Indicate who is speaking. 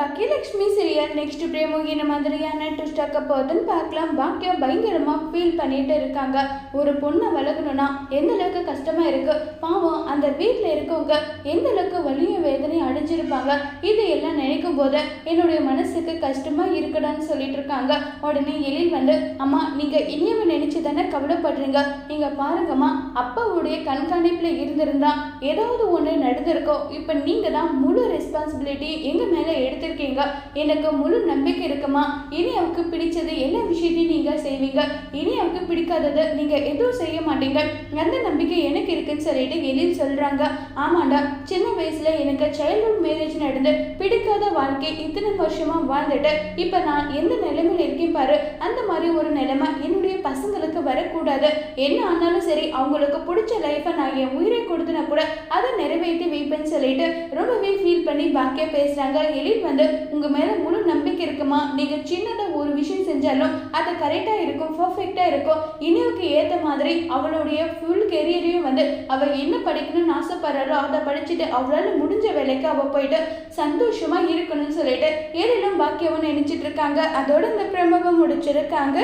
Speaker 1: Bhagyalakshmi serial next Prem மாதிரியான twist ஆக்க பார்க்கலாம். பாக்கியா பயங்கரமாக ஃபீல் பண்ணிட்டு இருக்காங்க. ஒரு பொண்ணை வளர்க்கணும்னா எந்த அளவுக்கு கஷ்டமா இருக்கு? பாவம் அந்த வீட்டில் இருக்கவங்க எந்த அளவுக்கு வலியும் வேதனையும் அடைஞ்சிருப்பாங்க? இது எல்லாம் நினைக்கும் போது என்னுடைய மனசுக்கு கஷ்டமா இருக்குடான்னு சொல்லிட்டு இருக்காங்க. உடனே எழில் வந்து அம்மா நீங்க இனியவ நினைச்சு தானே கவலைப்படுறீங்க? நீங்க பாருங்கம்மா அப்பாவுடைய கண்காணிப்பில் இருந்திருந்தா ஏதாவது ஒன்று நடந்திருக்கோ? இப்போ நீங்க தான் முழு ரெஸ்பான்சிபிலிட்டி எங்க எடுத்து செய்வீங்க. எனக்கு முழு நம்பிக்கை இருக்குமா? இனி அவருக்கு பிடிச்சது எல்லா விஷயத்தையும் நீங்க செய்வீங்க? இனி அவருக்கு பிடிக்காதது நீங்க எதுவும் செய்ய மாட்டீங்க. அந்த நம்பிக்கை எனக்கு இருக்குன்னு சொல்லிட்டு எழில் சொல்றாங்க. ஆமாண்டா சின்ன வயசுல எனக்கு சைல்ட்ஹுட் மேரேஜ் நடந்து பிடிக்காத வாழ்க்கை இத்தனை வருஷமா வாழ்ந்துட்டு இப்ப நான் எந்த நிலைமையில இருக்கேன் பாரு? அந்த மாதிரி ஒரு நிலைமை என்னுடைய வரக்கூடாது. என்ன ஆனாலும் சரி அவங்களுக்கு பிடிச்ச லைஃப்பை நான் என் உயிரை கொடுத்தனா கூட அதை நிறைவேற்றி வைப்பேன்னு சொல்லிட்டு ரொம்பவே ஃபீல் பண்ணி பாக்கியா பேசுறாங்க. எழில் வந்து உங்க மேல முழு நம்பிக்கை இருக்குமா? நீங்க சின்னதா ஒரு விஷயம் செஞ்சாலும் அது கரெக்டா இருக்கும் பர்ஃபெக்டா இருக்கும். இனிவுக்கு ஏத்த மாதிரி அவளுடைய ஃபுல் கெரியரையும் வந்து அவ என்ன படிக்கணும்னு ஆசைப்படுறாரோ அதை படிச்சுட்டு அவளால முடிஞ்ச வேலைக்கு அவ போயிட்டு சந்தோஷமா இருக்கணும்னு சொல்லிட்டு ஏழிலும் பாக்கியவும் நினைச்சிட்டு இருக்காங்க. அதோட இந்த பிரமவம் முடிச்சிருக்காங்க.